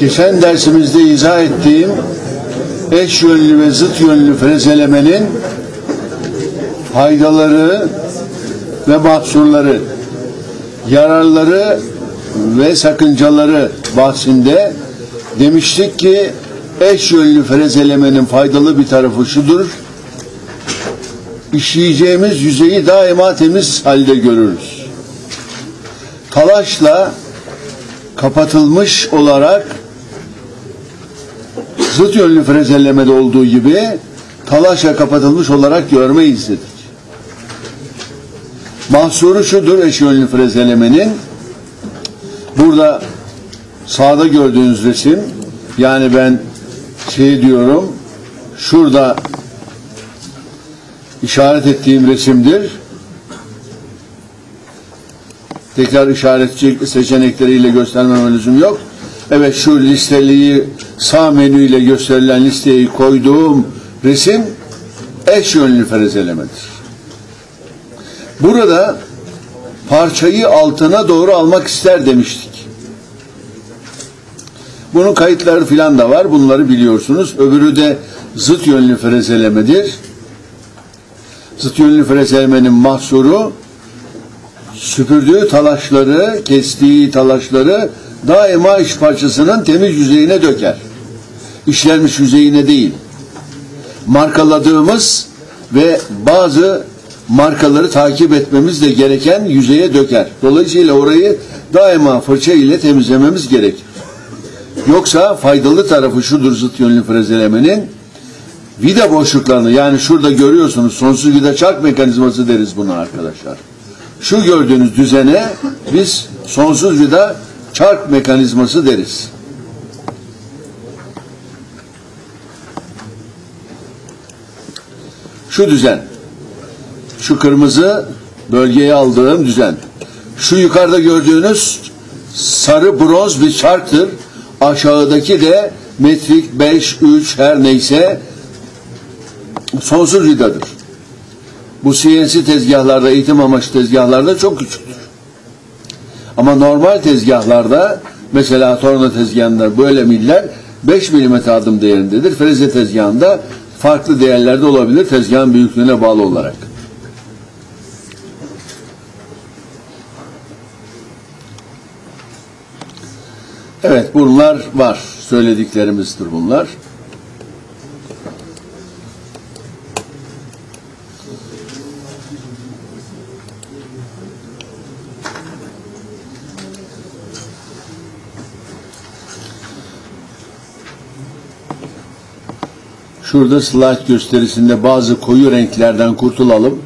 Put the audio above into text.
geçen dersimizde izah ettiğim eş yönlü ve zıt yönlü frezelemenin faydaları ve mahsurları, yararları ve sakıncaları bahsinde demiştik ki eş yönlü frezelemenin faydalı bir tarafı şudur. İşleyeceğimiz yüzeyi daima temiz halde görürüz. Talaşla kapatılmış olarak zıt yönlü frezellemede olduğu gibi talaşla kapatılmış olarak görmeyiz dedik. Mahsuru şudur eş yönlü frezelemenin burada sağda gördüğünüz resim yani ben şey diyorum şurada işaret ettiğim resimdir. Tekrar işaret seçenekleriyle göstermeme lüzum yok. Evet şu listeliği sağ menüyle gösterilen listeyi koyduğum resim eş yönlü frezelemedir. Burada parçayı altına doğru almak ister demiştik. Bunun kayıtları filan da var. Bunları biliyorsunuz. Öbürü de zıt yönlü frezelemedir. Zıt yönlü frezelemenin mahsuru süpürdüğü talaşları, kestiği talaşları daima iş parçasının temiz yüzeyine döker. İşlenmiş yüzeyine değil. Markaladığımız ve bazı markaları takip etmemiz de gereken yüzeye döker. Dolayısıyla orayı daima fırça ile temizlememiz gerekir. Yoksa faydalı tarafı şudur zıt yönlü frezelemenin vida boşluklarını yani şurada görüyorsunuz sonsuz vida çark mekanizması deriz buna arkadaşlar. Şu gördüğünüz düzene biz sonsuz vida çark mekanizması deriz. Şu düzen. Şu kırmızı bölgeye aldığım düzen. Şu yukarıda gördüğünüz sarı bronz bir çarktır. Aşağıdaki de metrik 5, 3 her neyse sonsuz vidadır. Bu CNC tezgahlarda, eğitim amaçlı tezgahlarda çok küçüktür. Ama normal tezgahlarda mesela torna tezgahında böyle miller 5 mm adım değerindedir. Freze tezgahında farklı değerlerde olabilir tezgahın büyüklüğüne bağlı olarak. Evet bunlar var. Söylediklerimizdir bunlar. Şurada slide gösterisinde bazı koyu renklerden kurtulalım.